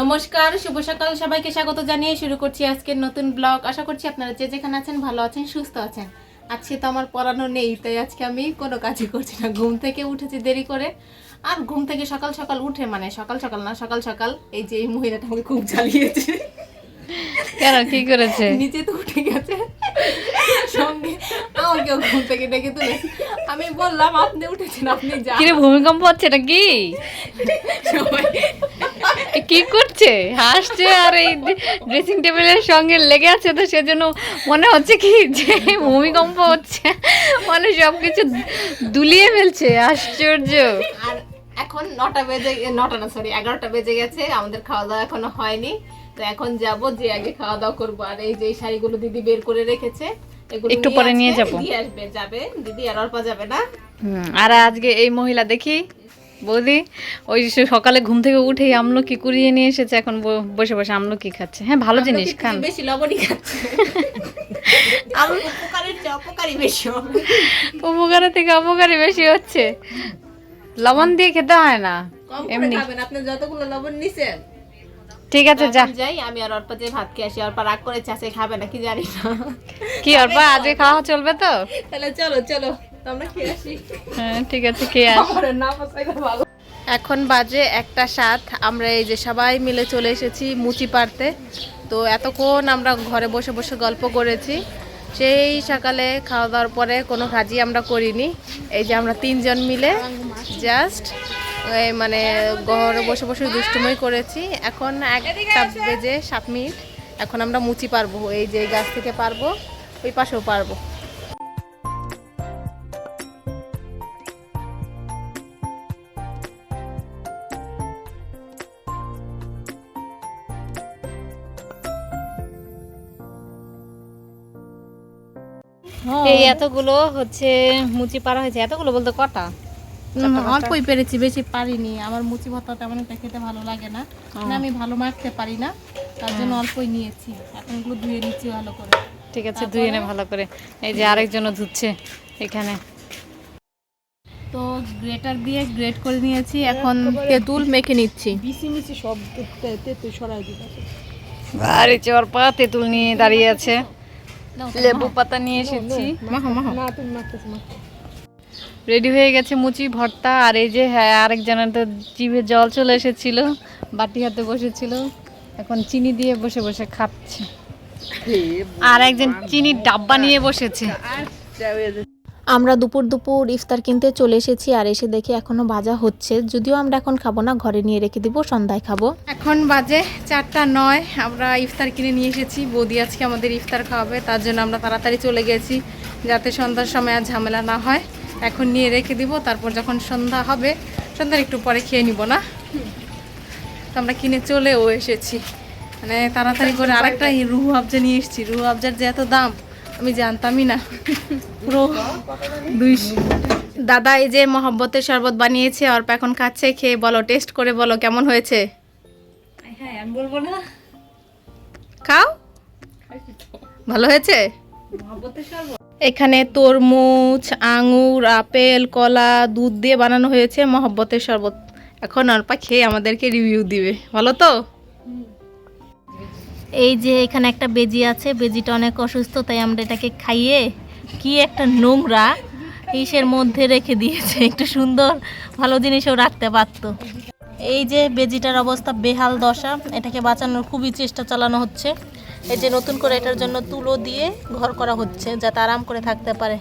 নমস্কার শুভ সকাল। সবাইকে স্বাগত জানিয়ে শুরু করছি আজকের নতুন ব্লগ। আশা করছি আপনারা যে যেখানে আছেন ভালো আছেন সুস্থ আছেন। আজকে তো আমার পড়ানো নেই তাই আজকে আমি কোনো কাজই করছি না। ঘুম থেকে উঠেছি দেরি করে। আর ঘুম থেকে সকাল সকাল উঠে মানে সকাল সকাল না সকাল সকাল এই যে এই মহিলাটা আমাকে খুব জ্বালিয়েছে। কেন? কি করেছে? নিচে তো উঠে গেছে। সঙ্গে আমাকেও ঘুম থেকে ডেকে তুলে আমি বললাম আপনি উঠেছেন আপনি যান। কিরে ভূমিকম্প হচ্ছে এটা কি সবাই কি করছে হাসছে আর এই ড্রেসিং টেবিলের সঙ্গে লেগে আছে তো সেজন্য মনে হচ্ছে কি যে ভূমিকম্প হচ্ছে। মানে সব কিছু দুলিয়ে ফেলছে আশ্চর্য। আর এখন নটা বেজে নটা না সরি এগারোটা বেজে গেছে আমাদের খাওয়া দাওয়া এখনও হয়নি। তো এখন যাব যে আগে খাওয়া দাওয়া করব। আর এই যে শাড়িগুলো দিদি বের করে রেখেছে এগুলো একটু পরে নিয়ে যাব। আসবে যাবে। দিদি আর অল্প যাবে না। আর আজকে এই মহিলা দেখি বৌদি ওই সকালে ঘুম থেকে উঠেই আমলকি কুড়িয়ে নিয়ে এসেছে এখন বসে বসে আমলকি খাচ্ছে? হ্যাঁ ভালো জিনিস খান। বেশি লবণই খাচ্ছে। উপকারের থেকে অপকারী বেশি হচ্ছে। লবণ দিয়ে খেতে হয় না এমনি। খাবেন আপনি যতগুলো লবণ নিছেন। ঠিক আছে যা। যাই আমি আর অল্পা যে ভাত খেয়ে আসি অল্পা রাগ করে চাষে খাবে না কি জানি না। কি অর্পা আজকে খাওয়া চলবে তো? তাহলে চলো চলো। হ্যাঁ ঠিক আছে কে আস। আমার না পছন্দ এখন বাজে একটা সাত আমরা এই যে সবাই মিলে চলে এসেছি মুচি পারতে তো এতক্ষণ আমরা ঘরে বসে বসে গল্প করেছি। সেই সকালে খাওয়া দাওয়ার পরে কোনো কাজই আমরা করিনি। এই যে আমরা তিনজন মিলে জাস্ট মানে ঘরে বসে বসে দুষ্টুমই করেছি। এখন একটা বেজে সাত মিনিট। এখন আমরা মুচি পারব এই যে এই গাছ থেকে পারব ওই পাশেও পারব এই এতগুলো হচ্ছে মুচি পাড়া হয়েছে। এতগুলো বলতে কটা? অল্পই পেরেছি বেশি পারিনি। আমার মুচি ভর্তা তেমন একটা খেতে ভালো লাগে না। মানে আমি ভালো মাখতে পারি না। তার জন্য অল্পই নিয়েছি। এখন এগুলো ধুয়ে নিচ্ছি ভালো করে। ঠিক আছে ধুয়ে নে ভালো করে। এই যে আরেকজনও ধুচ্ছে এখানে। তো গ্রেটার দিয়ে গ্রেট করে নিয়েছি। এখন তেঁতুল মেখে নিচ্ছি। আরে চরপা তেঁতুল নিয়ে দাঁড়িয়ে আছে। লেবু পাতা নিয়ে এসেছি। রেডি হয়ে গেছে মুচি ভর্তা আর এই যে হ্যাঁ আরেকজনের তো জিভে জল চলে এসেছিল বাটি হাতে বসেছিল। এখন চিনি দিয়ে বসে বসে খাচ্ছে। আর একজন চিনির ডাব্বা নিয়ে বসেছে। আমরা দুপুর দুপুর ইফতার কিনতে চলে এসেছি আর এসে দেখি এখনও ভাজা হচ্ছে। যদিও আমরা এখন খাব না, ঘরে নিয়ে রেখে দিব, সন্ধ্যায় খাব। এখন বাজে চারটা নয়, আমরা ইফতার কিনে নিয়ে এসেছি। বৌদি আজকে আমাদের ইফতার খাওয়াবে, তার জন্য আমরা তাড়াতাড়ি চলে গেছি যাতে সন্ধ্যার সময় আর ঝামেলা না হয়। এখন নিয়ে রেখে দিব, তারপর যখন সন্ধ্যা হবে, সন্ধ্যার একটু পরে খেয়ে নিব না? তো আমরা কিনে চলেও এসেছি। মানে তাড়াতাড়ি করে আরেকটা রুহু আবজা নিয়ে এসেছি। রুহু আবজার যে এত দাম আমি জানতামই না। পুরো দাদা এই যে মহব্বতের শরবত বানিয়েছে অর্পা এখন খাচ্ছে খেয়ে বলো টেস্ট করে বলো কেমন হয়েছে? হ্যাঁ আমি বলব না। খাও। ভালো হয়েছে? এখানে তরমুজ আঙুর আপেল কলা দুধ দিয়ে বানানো হয়েছে মহব্বতের শরবত। এখন অল্পা খেয়ে আমাদেরকে রিভিউ দিবে। ভালো তো? এই যে এখানে একটা বেজি আছে বেজিটা অনেক অসুস্থ তাই আমরা এটাকে খাইয়ে কি একটা নোংরা ইসের মধ্যে রেখে দিয়েছে। একটু সুন্দর ভালো জিনিসও রাখতে পারতো। এই যে বেজিটার অবস্থা বেহাল দশা এটাকে বাঁচানোর খুবই চেষ্টা চালানো হচ্ছে। এই যে নতুন করে এটার জন্য তুলো দিয়ে ঘর করা হচ্ছে যাতে আরাম করে থাকতে পারে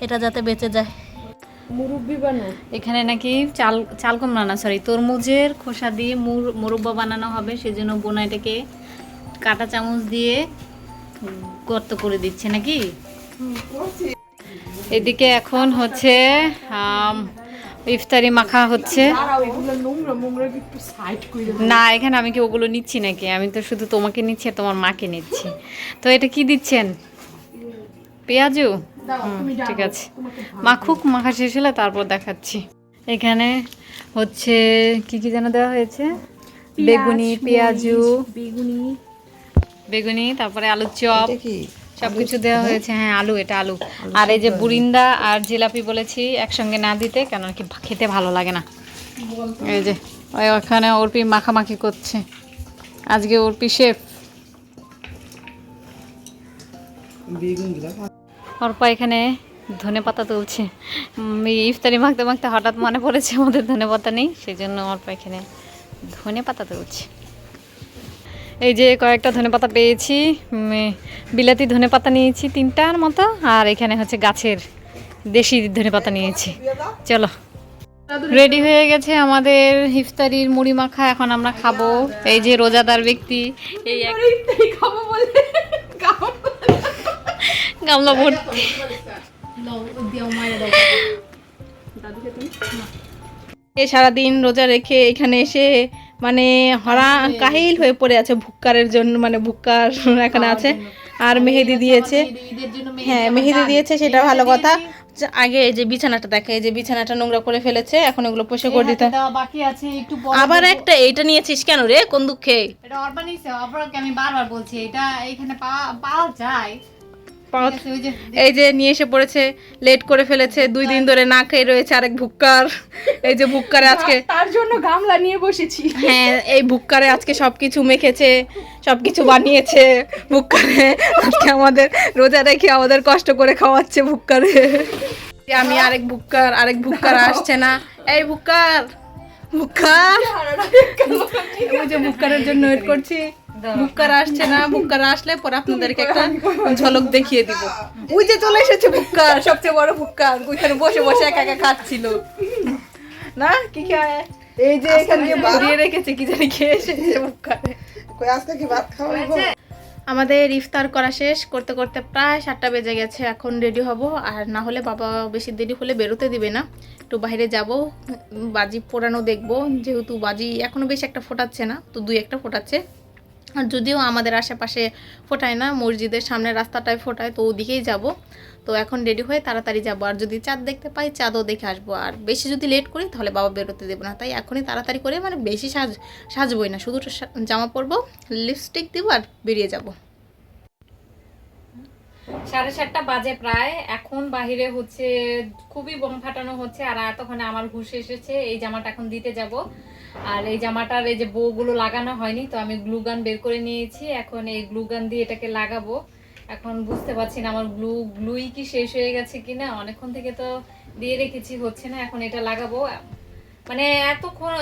এটা যাতে বেঁচে যায়। এখানে নাকি চাল চাল কুমড়া না সরি তরমুজের খোসা দিয়ে মুর- মুরব্বা বানানো হবে সেজন্য বোনা এটাকে কাটা চামচ দিয়ে গর্ত করে দিচ্ছে নাকি? এদিকে এখন হচ্ছে ইফতারি মাখা হচ্ছে। না এখানে আমি কি ওগুলো নিচ্ছি নাকি? আমি তো শুধু তোমাকে নিচ্ছি আর তোমার মাকে নিচ্ছি। তো এটা কি দিচ্ছেন? পেঁয়াজু? ঠিক আছে। মাখুক মাখা শেষ হলে তারপর দেখাচ্ছি। এখানে হচ্ছে কি কি যেন দেওয়া হয়েছে? বেগুনি পেঁয়াজু। বেগুনি। বেগুনি তারপরে আলুর চপ সবকিছু দেওয়া হয়েছে। হ্যাঁ আলু এটা আলু। আর এই যে বুরিন্দা আর জিলাপি বলেছি একসঙ্গে না দিতে কেন কি খেতে ভালো লাগে না। এই যে ওই ওখানে অর্পি মাখামাখি করছে। আজকে ওর পিসেফ অর্পা এখানে ধনে পাতা তুলছে। ইফতারি মাখতে মাখতে হঠাৎ মনে পড়েছে আমাদের ধনে পাতা নেই সেই জন্য অর্পা এখানে ধনে পাতা তুলছে। এই যে কয়েকটা ধনে পাতা পেয়েছি বিলাতি ধনে পাতা নিয়েছি তিনটার মতো আর এখানে হচ্ছে গাছের দেশি ধনে পাতা নিয়েছি। চলো। রেডি হয়ে গেছে আমাদের ইফতারির মুড়ি মাখা এখন আমরা খাব। এই যে রোজাদার ব্যক্তি এই এক খাব বলে গামলা ভর্তি। এ সারাদিন রোজা রেখে এখানে এসে মানে হরা কাহিল হয়ে পড়ে আছে ভুক্কারের জন্য মানে ভুক্কার এখানে আছে। আর মেহেদি দিয়েছে। হ্যাঁ মেহেদি দিয়েছে সেটা ভালো কথা। আগে এই যে বিছানাটা দেখে এই যে বিছানাটা নোংরা করে ফেলেছে এখন এগুলো পোষে করে দিতে। বাকি আছে একটু আবার একটা এইটা নিয়েছিস কেন রে? কোন দুঃখে? এটা আমি বারবার বলছি এটা এখানে পাওয়া পাওয়া যায়। এই যে নিয়ে এসে পড়েছে লেট করে ফেলেছে দুই দিন ধরে না খেয়ে রয়েছে আরেক ভুক্কার। এই যে ভুক্কারে আজকে তার জন্য গামলা নিয়ে বসেছি। হ্যাঁ এই ভুক্কারে আজকে সবকিছু মেখেছে সবকিছু বানিয়েছে। ভুক্কারে আজকে আমাদের রোজা রেখে আমাদের কষ্ট করে খাওয়াচ্ছে ভুক্কারে। আমি আরেক ভুক্কার আরেক ভুক্কার আসছে না। এই ভুক্কার ভুক্কার। ওই যে ভুক্কারের জন্য ওয়েট করছি। ভুক্কার আসছে না ভুক্কার আসলে পরে আপনাদেরকে একটা ঝলক দেখিয়ে দিব। ওই যে চলে এসেছে সবচেয়ে বড় ওইখানে বসে বসে একা একা খাচ্ছিল। না? কি খায়? এই যে এখানে রেখেছে কি জানি খেয়ে এসেছে ভুক্কারে আমাদের ইফতার করা শেষ করতে করতে প্রায় সাতটা বেজে গেছে এখন রেডি হব। আর না হলে বাবা বেশি দেরি হলে বেরোতে দিবে না। একটু বাইরে যাব বাজি পোড়ানো দেখব যেহেতু বাজি এখনও বেশি একটা ফোটাচ্ছে না তো দুই একটা ফোটাচ্ছে। আর যদিও আমাদের আশেপাশে ফোটায় না, মসজিদের সামনে রাস্তাটায় ফোটায়, তো ওদিকেই যাব। তো এখন রেডি হয়ে তাড়াতাড়ি যাব। আর যদি চাঁদ দেখতে পাই, চাঁদও দেখে আসব। আর বেশি যদি লেট করি, তাহলে বাবা বেরোতে দেবো না। তাই এখনই তাড়াতাড়ি করে মানে বেশি সাজ, সাজবোই না। শুধু জামা পরবো লিপস্টিক দিব আর বেরিয়ে যাব। সাড়ে সাতটা বাজে প্রায়। এখন বাহিরে হচ্ছে, খুবই বোম ফাটানো হচ্ছে। আর এতক্ষণে আমার ঘুষ এসেছে। এই জামাটা এখন দিতে যাব। আর এই জামাটার এই যে বউগুলো লাগানো হয়নি তো আমি গ্লু গান বের করে নিয়েছি। এখন এই গ্লু গান দিয়ে এটাকে লাগাবো। এখন বুঝতে পারছি না আমার গ্লু গ্লুই কি শেষ হয়ে গেছে কিনা? অনেকক্ষণ থেকে তো দিয়ে রেখেছি হচ্ছে না এখন এটা লাগাবো। মানে এতক্ষণ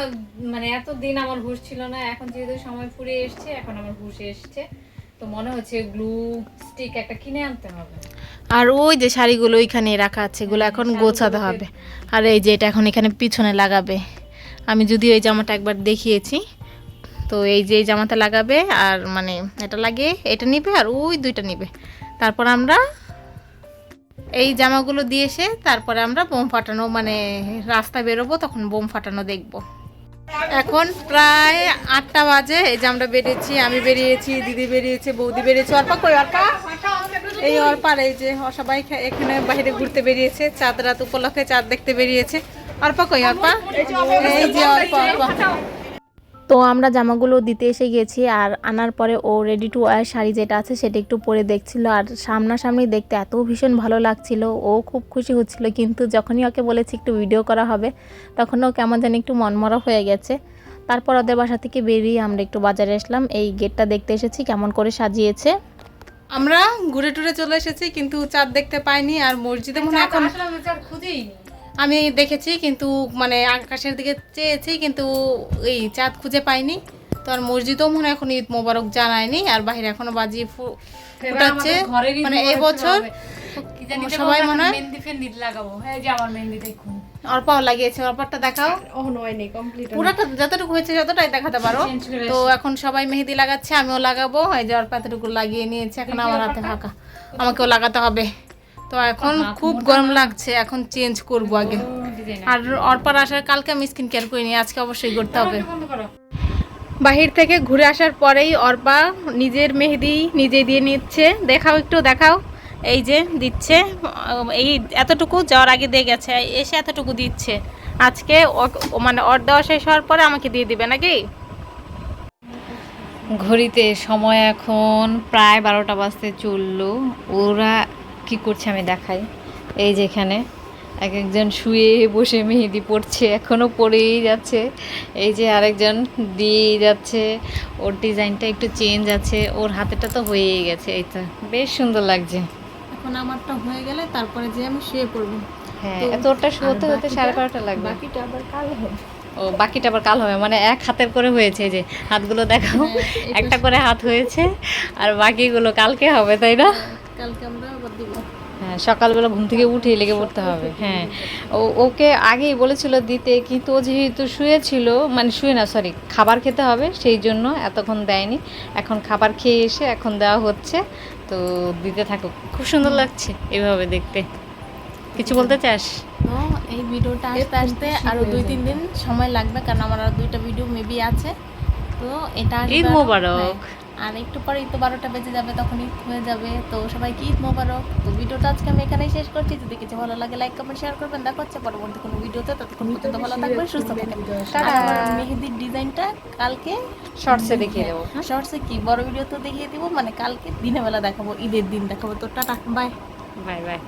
মানে এত দিন আমার হুশ ছিল না এখন যেহেতু সময় ফুরিয়ে এসছে এখন আমার হুশ এসছে। তো মনে হচ্ছে গ্লু স্টিক একটা কিনে আনতে হবে। আর ওই যে শাড়িগুলো ওইখানে রাখা আছে এগুলো এখন গোছাতে হবে। আর এই যে এটা এখন এখানে পিছনে লাগাবে। আমি যদিও এই জামাটা একবার দেখিয়েছি, তো এই যে এই জামাটা লাগাবে আর মানে এটা লাগিয়ে এটা নিবে আর ওই দুইটা নিবে। তারপর আমরা এই জামাগুলো দিয়ে এসে তারপরে আমরা বোম ফাটানো মানে রাস্তা বেরোবো, তখন বোম ফাটানো দেখব। এখন প্রায় আটটা বাজে, এই যে আমরা বেরিয়েছি, আমি বেরিয়েছি, দিদি বেরিয়েছে, বৌদি বেরিয়েছে, অর্পা কই, অর্পা? এই অর্পার, এই যে সবাই এখানে বাইরে ঘুরতে বেরিয়েছে, চাঁদ রাত উপলক্ষে চাঁদ দেখতে বেরিয়েছে। অর্পা কই অর্পা? এই যে অর্পা অর্পা। তো আমরা জামাগুলো দিতে এসে গেছি আর আনার পরে ও রেডি টু ওয়ার শাড়ি যেটা আছে সেটা একটু পরে দেখছিল আর সামনাসামনি দেখতে এত ভীষণ ভালো লাগছিল। ও খুব খুশি হচ্ছিল কিন্তু যখনই ওকে বলেছি একটু ভিডিও করা হবে তখন ও কেমন যেন একটু মনমরা হয়ে গেছে। তারপর ওদের বাসা থেকে বেরিয়ে আমরা একটু বাজারে আসলাম। এই গেটটা দেখতে এসেছি কেমন করে সাজিয়েছে। আমরা ঘুরে টুরে চলে এসেছি কিন্তু চাঁদ দেখতে পাইনি আর মসজিদে মনে হয় এখন খুঁজেই আমি দেখেছি কিন্তু মানে আকাশের দিকে চেয়েছি কিন্তু এই চাঁদ খুঁজে পাইনি। তো আর মসজিদও মনে হয় এখন ঈদ মোবারক জানায়নি আর বাইরে এখনও বাজি ফুটাচ্ছে। মানে এই বছর সবাই মনে হয় লাগাবো। হ্যাঁ যে আমার মেহেন্দি দেখুন। অর্পাও লাগিয়েছে অর্পারটা দেখাও। পুরোটা যতটুকু হয়েছে যতটাই দেখাতে পারো। তো এখন সবাই মেহেদি লাগাচ্ছে আমিও লাগাবো। এই যে অর্পা এতটুকু লাগিয়ে নিয়েছে এখন আমার হাতে ফাঁকা। আমাকেও লাগাতে হবে। তো এখন খুব গরম লাগছে এখন চেঞ্জ করব আগে। আর অর্পার আসার কালকে আমি স্কিন কেয়ার করিনি আজকে অবশ্যই করতে হবে। বাহির থেকে ঘুরে আসার পরেই অর্পা নিজের মেহেদি নিজে দিয়ে নিচ্ছে। দেখাও একটু দেখাও। এই যে দিচ্ছে এই এতটুকু যাওয়ার আগে দিয়ে গেছে এসে এতটুকু দিচ্ছে। আজকে মানে অর দেওয়া শেষ হওয়ার পরে আমাকে দিয়ে দিবে নাকি? ঘড়িতে সময় এখন প্রায় বারোটা বাজতে চলল। ওরা কি করছে আমি দেখাই। এই যেখানে এক একজন শুয়ে বসে মেহেদি পড়ছে এখনও পড়েই যাচ্ছে। এই যে আরেকজন দিয়ে যাচ্ছে ওর ডিজাইনটা একটু চেঞ্জ আছে ওর হাতেটা তো হয়েই গেছে এই তো। বেশ সুন্দর লাগছে। এখন আমারটা হয়ে গেলে তারপরে যে আমি শুয়ে পড়ব। হ্যাঁ তোরটা হতে হতে সাড়ে বারোটা লাগবে। বাকিটা আবার কালো হবে। ও বাকিটা আবার কাল হবে মানে এক হাতের করে হয়েছে যে হাতগুলো দেখাও। একটা করে হাত হয়েছে আর বাকিগুলো কালকে হবে তাই না? কালকে আমরা আবার দিব। হ্যাঁ সকালবেলা ঘুম থেকে উঠেই লেগে পড়তে হবে হ্যাঁ। ও ওকে আগেই বলেছিল দিতে কিন্তু ও যেহেতু শুয়েছিল মানে শুয়ে না সরি খাবার খেতে হবে সেই জন্য এতক্ষণ দেয়নি। এখন খাবার খেয়ে এসে এখন দেওয়া হচ্ছে তো দিতে থাকুক। খুব সুন্দর লাগছে এভাবে দেখতে। কিছু বলতে চাস? এই ভিডিওটা আসতে আসতে আরও দুই তিন দিন সময় লাগবে কারণ আমার আর দুইটা ভিডিও মেবি আছে। তো এটা ঈদ মোবারক। হ্যাঁ, আর একটু পরে ঈদ তো বারোটা বেজে যাবে তখন ঈদ হয়ে যাবে। তো সবাইকে ঈদ মোবারক। তো ভিডিওটা আজকে আমি এখানেই শেষ করছি। যদি কিছু ভালো লাগে লাইক কমেন্ট শেয়ার করবেন। দেখা হচ্ছে পরবর্তী কোনো ভিডিওতে। ততক্ষণ পর্যন্ত ভালো থাকবেন সুস্থ থাকবেন। মেহেদির ডিজাইনটা কালকে? শর্টসে দেখিয়ে দেবো। শর্টসে কি? বড় ভিডিও তো দেখিয়ে দিব। মানে কালকে দিনের বেলা দেখাবো ঈদের দিন দেখাবো। তো টাটা বাই বাই বাই